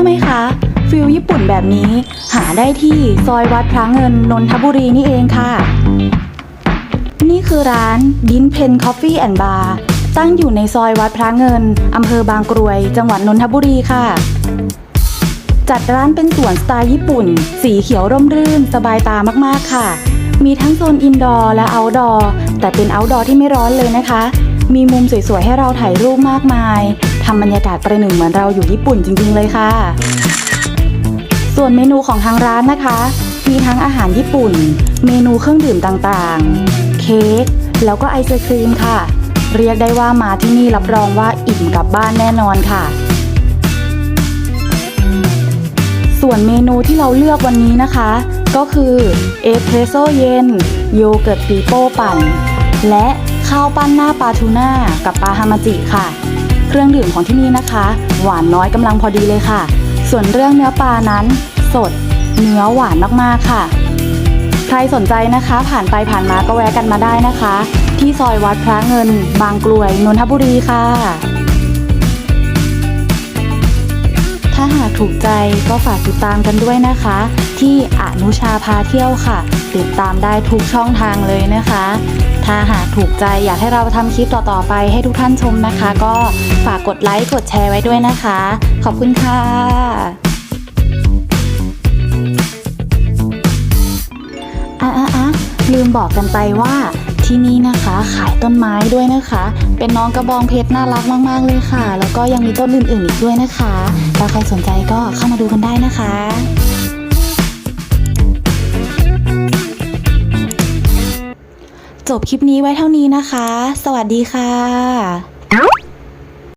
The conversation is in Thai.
อไหมคะฟิลญี่ปุ่นแบบนี้หาได้ที่ซอยวัดพระเงินนนทบุรีนี่เองค่ะ นี่คือร้านดินเพนคอฟฟี่แอนด์บาร์ตั้งอยู่ในซอยวัดพระเงินอำเภอบางกรวย จังหวัดนนทบุรีค่ะ จัดร้านเป็นสวนสไตล์ญี่ปุ่น สีเขียวร่มรื่น สบายตามากๆค่ะ มีทั้งโซนอินดอร์และเอาท์ดอร์แต่เป็นเอาท์ดอร์ที่ไม่ร้อนเลยนะคะ มีมุมสวยๆ ให้เราถ่ายรูปมากมายทำบรรยากาศประหนึ่งเหมือนเราอยู่ญี่ปุ่นจริงๆเลยค่ะ ส่วนเมนูของทางร้านนะคะ มีทั้งอาหารญี่ปุ่น เมนูเครื่องดื่มต่างๆ เค้กแล้วก็ไอศครีมค่ะ เรียกได้ว่ามาที่นี่รับรองว่าอิ่มกลับบ้านแน่นอนค่ะ ส่วนเมนูที่เราเลือกวันนี้นะคะ ก็คือเอสเพรสโซเย็นโยเกิร์ตปีโป้ปั่น และ ข้าวปั้นหน้าปลาทูน่ากับปลาฮามาจิค่ะ เครื่องดื่มของที่นี่นะคะ หวานน้อยกำลังพอดีเลยค่ะ ส่วนเรื่องเนื้อปลานั้น สด เนื้อหวานมากๆค่ะ ใครสนใจนะคะ ผ่านไปผ่านมาก็แวะกันมาได้นะคะ ที่ซอยวัดพระเงิน บางกลวยนนทบุรีค่ะ ถ้าหากถูกใจก็ฝากติดตามกันด้วยนะคะ ที่อนุชาพาเที่ยวค่ะ ติดตามได้ทุกช่องทางเลยนะคะ ถ้าหากถูกใจอยากให้เราทำคลิปต่อๆไปให้ทุกท่านชมนะคะ ก็ฝากกดไลค์กดแชร์ไว้ด้วยนะคะ ขอบคุณค่ะอะอะอะลืมบอกกันไปว่าที่นี่นะคะขายต้นไม้ด้วยนะคะ เป็นน้องกระบองเพชรน่ารักมาก ๆ เลยค่ะ แล้วก็ยังมีต้นอื่น ๆ อีกด้วยนะคะ ถ้าใครสนใจก็เข้ามาดูกันได้นะคะ จบคลิปนี้ไว้เท่านี้นะคะ สวัสดีค่ะ